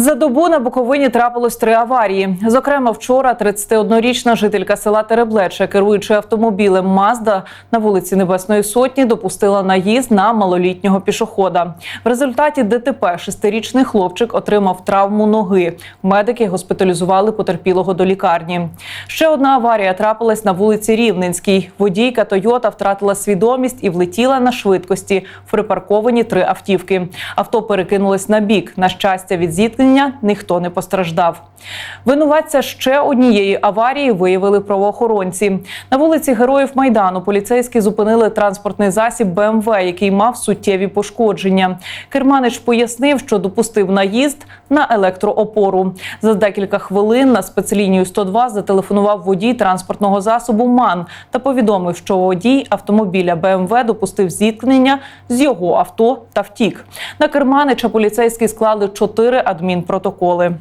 За добу на Буковині трапилось три аварії. Зокрема, вчора 31-річна жителька села Тереблече, керуючи автомобілем Мазда на вулиці Небесної Сотні, допустила наїзд на малолітнього пішохода. В результаті ДТП шестирічний хлопчик отримав травму ноги. Медики госпіталізували потерпілого до лікарні. Ще одна аварія трапилась на вулиці Рівненській. Водійка Тойота втратила свідомість і влетіла на швидкості в припарковані три автівки. Авто перекинулось на бік. На щастя, від зіткнення ніхто не постраждав. Винуватця ще однієї аварії виявили правоохоронці. На вулиці Героїв Майдану поліцейські зупинили транспортний засіб БМВ, який мав суттєві пошкодження. Керманич пояснив, що допустив наїзд на електроопору. За декілька хвилин на спецлінію 102 зателефонував водій транспортного засобу МАН та повідомив, що водій автомобіля БМВ допустив зіткнення з його авто та втік. На Керманича поліцейські склали чотири адмінпротоколи.